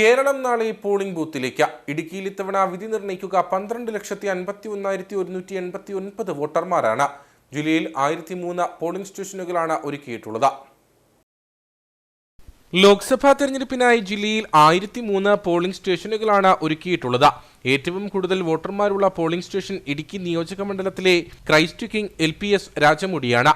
കേരളം നാളെ പോളിംഗ് ബൂത്തിലേക്ക് ഇടുക്കിയിൽ ഇത്തവണ വിധി നിർണയിക്കുക പന്ത്രണ്ട് ലക്ഷത്തി അൻപത്തി ഒന്നായിരത്തി ഒരുന്നൂറ്റി എൺപത്തി ഒൻപത് വോട്ടർമാരാണ്. ജില്ലയിൽ ആയിരത്തി മൂന്ന് പോളിംഗ് സ്റ്റേഷനുകളാണ് ഒരുക്കിയിട്ടുള്ളത്. ലോക്സഭാ തെരഞ്ഞെടുപ്പിനായി ജില്ലയിൽ ആയിരത്തി മൂന്ന് പോളിംഗ് സ്റ്റേഷനുകളാണ് ഒരുക്കിയിട്ടുള്ളത്. ഏറ്റവും കൂടുതൽ വോട്ടർമാരുള്ള പോളിംഗ് സ്റ്റേഷൻ ഇടുക്കി നിയോജക മണ്ഡലത്തിലെ Christ King L P S രാജമുടിയാണ്.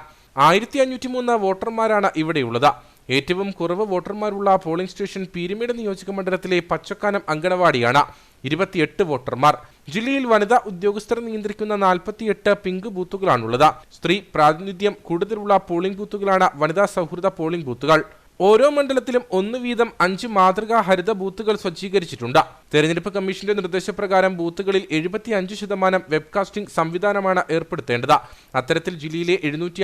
ആയിരത്തി അഞ്ഞൂറ്റി മൂന്ന് വോട്ടർമാരാണ് ഇവിടെയുള്ളത്. ഏറ്റവും കുറവ് വോട്ടർമാരുള്ള പോളിംഗ് സ്റ്റേഷൻ പീരുമേട് നിയോജക മണ്ഡലത്തിലെ പച്ചക്കാനം അങ്കണവാടിയാണ്. ഇരുപത്തിയെട്ട് വോട്ടർമാർ. ജില്ലയിൽ വനിതാ ഉദ്യോഗസ്ഥർ നിയന്ത്രിക്കുന്ന നാൽപ്പത്തിയെട്ട് പിങ്ക് ബൂത്തുകളാണുള്ളത്. സ്ത്രീ പ്രാതിനിധ്യം കൂടുതലുള്ള പോളിംഗ് ബൂത്തുകളാണ് വനിതാ സൗഹൃദ പോളിംഗ് ബൂത്തുകൾ. ഓരോ മണ്ഡലത്തിലും ഒന്ന് വീതം അഞ്ച് മാതൃകാ ഹരിത ബൂത്തുകൾ സജ്ജീകരിച്ചിട്ടുണ്ട്. തെരഞ്ഞെടുപ്പ് കമ്മീഷന്റെ നിർദ്ദേശപ്രകാരം ബൂത്തുകളിൽ എഴുപത്തി അഞ്ച് ശതമാനം വെബ്കാസ്റ്റിംഗ് സംവിധാനമാണ് ഏർപ്പെടുത്തേണ്ടത്. അത്തരത്തിൽ ജില്ലയിലെ എഴുന്നൂറ്റി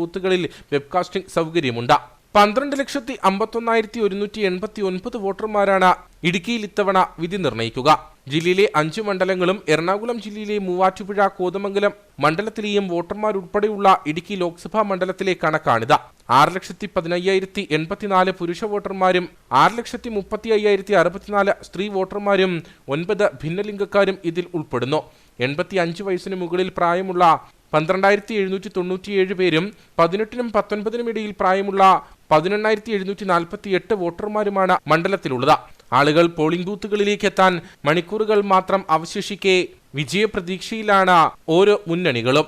ബൂത്തുകളിൽ വെബ്കാസ്റ്റിംഗ് സൗകര്യമുണ്ട്. പന്ത്രണ്ട് ലക്ഷത്തി അമ്പത്തൊന്നായിരത്തി ഒരുന്നൂറ്റി എൺപത്തി ഒൻപത് വോട്ടർമാരാണ് ഇടുക്കിയിൽ ഇത്തവണ വിധി നിർണയിക്കുക. ജില്ലയിലെ അഞ്ചു മണ്ഡലങ്ങളും എറണാകുളം ജില്ലയിലെ മൂവാറ്റുപുഴ കോതമംഗലം മണ്ഡലത്തിലെയും വോട്ടർമാരുൾപ്പെടെയുള്ള ഇടുക്കി ലോക്സഭാ മണ്ഡലത്തിലെ കണക്കാണിത്. ആറ് ലക്ഷത്തി പതിനയ്യായിരത്തി എൺപത്തിനാല് പുരുഷ വോട്ടർമാരും ആറ് ലക്ഷത്തി മുപ്പത്തി അയ്യായിരത്തി അറുപത്തിനാല് സ്ത്രീ വോട്ടർമാരും ഒൻപത് ഭിന്നലിംഗക്കാരും ഇതിൽ ഉൾപ്പെടുന്നു. എൺപത്തി അഞ്ച് വയസ്സിന് മുകളിൽ പ്രായമുള്ള പന്ത്രണ്ടായിരത്തി എഴുന്നൂറ്റി തൊണ്ണൂറ്റിയേഴ് പേരും പതിനെട്ടിനും പത്തൊൻപതിനും ഇടയിൽ പ്രായമുള്ള പതിനെണ്ണായിരത്തി എഴുന്നൂറ്റി നാൽപ്പത്തി എട്ട് വോട്ടർമാരുമാണ് മണ്ഡലത്തിലുള്ളത്. ആളുകൾ പോളിംഗ് ബൂത്തുകളിലേക്ക് എത്താൻ മണിക്കൂറുകൾ മാത്രം അവശേഷിക്കെ വിജയപ്രതീക്ഷയിലാണ് ഓരോ മുന്നണികളും.